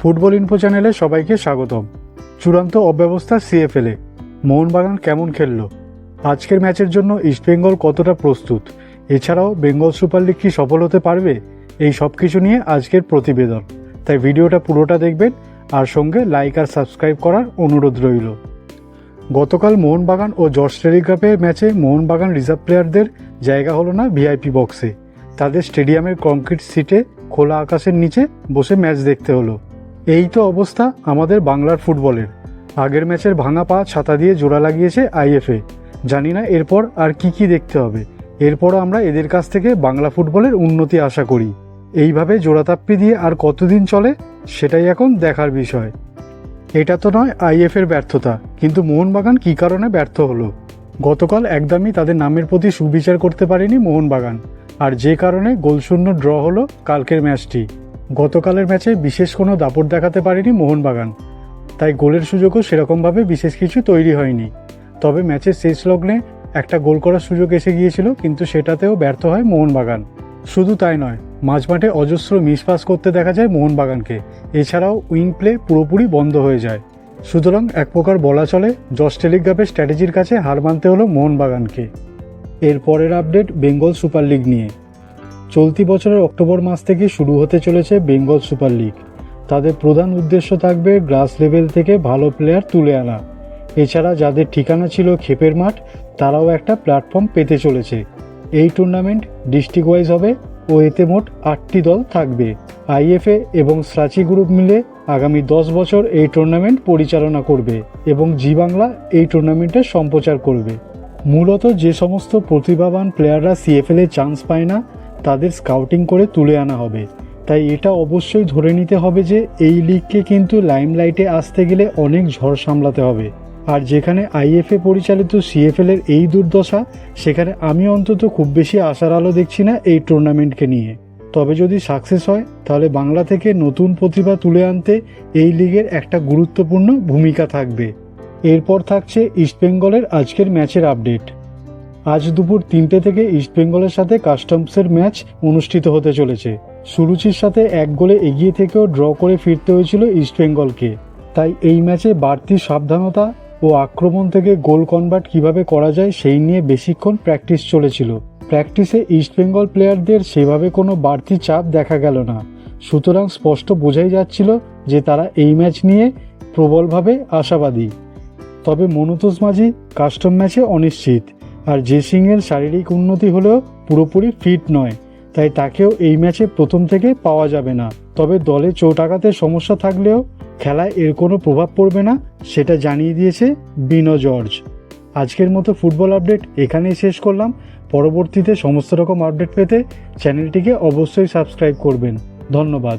Football info চ্যানেলে সবাইকে স্বাগতম। চূড়ান্ত অব্যবস্থা সিএফএলে। মোহনবাগান কেমন খেললো? আজকের ম্যাচের জন্য ইস্টবেঙ্গল কতটা প্রস্তুত? এছাড়াও বেঙ্গল সুপার লিগ কি সফল হতে পারবে? এই সব কিছু নিয়ে আজকের প্রতিবেদন। তাই ভিডিওটা পুরোটা দেখবেন, আর সঙ্গে লাইক আর সাবস্ক্রাইব করার অনুরোধ রইল। গতকাল মোহনবাগান ও জর্জ টেলিগ্রাফের ম্যাচে মোহনবাগান রিজার্ভ প্লেয়ারদের জায়গা হলো না ভিআইপি বক্সে। তাদের স্টেডিয়ামের কংক্রিট সিটে খোলা আকাশের নিচে বসে ম্যাচ দেখতে হলো। এই তো অবস্থা আমাদের বাংলার ফুটবলের। আগের ম্যাচের ভাঙা পা ছাতা দিয়ে জোড়া লাগিয়েছে আইএফএ। জানি না এরপর আর কি কি দেখতে হবে। এরপরও আমরা এদের কাছ থেকে বাংলা ফুটবলের উন্নতি আশা করি। এইভাবে জোড়াতাপ্পি দিয়ে আর কতদিন চলে, সেটাই এখন দেখার বিষয়। এটা তো নয় আইএফের ব্যর্থতা, কিন্তু মোহনবাগান কী কারণে ব্যর্থ হলো? গতকাল একদমই তাদের নামের প্রতি সুবিচার করতে পারেনি মোহনবাগান। আর যে কারণে গোলশূন্য ড্র হলো কালকের ম্যাচটি। গতকালের ম্যাচে বিশেষ কোনো দাপট দেখাতে পারেনি মোহনবাগান। তাই গোলের সুযোগও সেরকমভাবে বিশেষ কিছু তৈরি হয়নি। তবে ম্যাচের শেষ লগ্নে একটা গোল করার সুযোগ এসে গিয়েছিল, কিন্তু সেটাতেও ব্যর্থ হয় মোহনবাগান। শুধু তাই নয়, মাঝমাঠে অজস্র মিস পাস করতে দেখা যায় মোহনবাগানকে। এছাড়াও উইং প্লে পুরোপুরি বন্ধ হয়ে যায়। সুতরাং এক প্রকার বলা চলে, জস টেলিগ্রাফের স্ট্র্যাটেজির কাছে হার মানতে হলো মোহনবাগানকে। এর পরের আপডেট বেঙ্গল সুপার লিগ নিয়ে। চলতি বছরের অক্টোবর মাস থেকে শুরু হতে চলেছে বেঙ্গল সুপার লিগ। তাদের প্রধান উদ্দেশ্য থাকবে গ্রাস লেভেল থেকে ভালো প্লেয়ার তুলে আনা। এছাড়া যাদের ঠিকানা ছিল ক্ষেপের মাঠ, তারাও একটা প্ল্যাটফর্ম পেতে চলেছে। এই টুর্নামেন্ট ডিস্ট্রিক্ট ওয়াইজ হবে ও এতে মোট আটটি দল থাকবে। আইএফএ এবং সাচি গ্রুপ মিলে আগামী দশ বছর এই টুর্নামেন্ট পরিচালনা করবে এবং জি বাংলা এই টুর্নামেন্টের সম্প্রচার করবে। মূলত যে সমস্ত প্রতিভাবান প্লেয়াররা সিএফএল চান্স পায় না তাদের স্কাউটিং করে তুলে আনা হবে। তাই এটা অবশ্যই ধরে নিতে হবে যে এই লিগকে কিন্তু লাইমলাইটে আসতে গেলে অনেক ঝড় সামলাতে হবে। আর যেখানে আইএফএ পরিচালিত সিএফএল এর এই দুর্দশা, সেখানে আমি অন্তত খুব বেশি আশার আলো দেখছি না এই টুর্নামেন্টকে নিয়ে। তবে যদি সাকসেস হয়, তাহলে বাংলা থেকে নতুন প্রতিভা তুলে আনতে এই লিগের একটা গুরুত্বপূর্ণ ভূমিকা থাকবে। এরপর থাকছে ইস্টবেঙ্গলের আজকের ম্যাচের আপডেট আজ দুপুর তিনটে থেকে ইস্টবেঙ্গলের সাথে কাস্টমসের ম্যাচ অনুষ্ঠিত হতে চলেছে। সুরুচির সাথে এক গোলে এগিয়ে থেকেও ড্র করে ফিরতে হয়েছিল ইস্টবেঙ্গলকে তাই এই ম্যাচে বাড়তি সাবধানতা ও আক্রমণ থেকে গোল কনভার্ট কীভাবে করা যায় সেই নিয়ে বেশিক্ষণ প্র্যাকটিস চলেছিল। প্র্যাকটিসে ইস্টবেঙ্গল প্লেয়ারদের সেভাবে কোনো বাড়তি চাপ দেখা গেল না। সুতরাং স্পষ্ট বোঝাই যাচ্ছিল যে তারা এই ম্যাচ নিয়ে প্রবলভাবে আশাবাদী। তবে মনুতোষ মাঝি কাস্টম ম্যাচে অনিশ্চিত। আর জে সিংয়ের শারীরিক উন্নতি হলেও পুরোপুরি ফিট নয়, তাই তাকেও এই ম্যাচে প্রথম থেকে পাওয়া যাবে না। তবে দলে চোট আঘাতের সমস্যা থাকলেও খেলায় এর কোনো প্রভাব পড়বে না, সেটা জানিয়ে দিয়েছে বিনো জর্জ। আজকের মতো ফুটবল আপডেট এখানেই শেষ করলাম। পরবর্তীতে সমস্ত রকম আপডেট পেতে চ্যানেলটিকে অবশ্যই সাবস্ক্রাইব করবেন। ধন্যবাদ।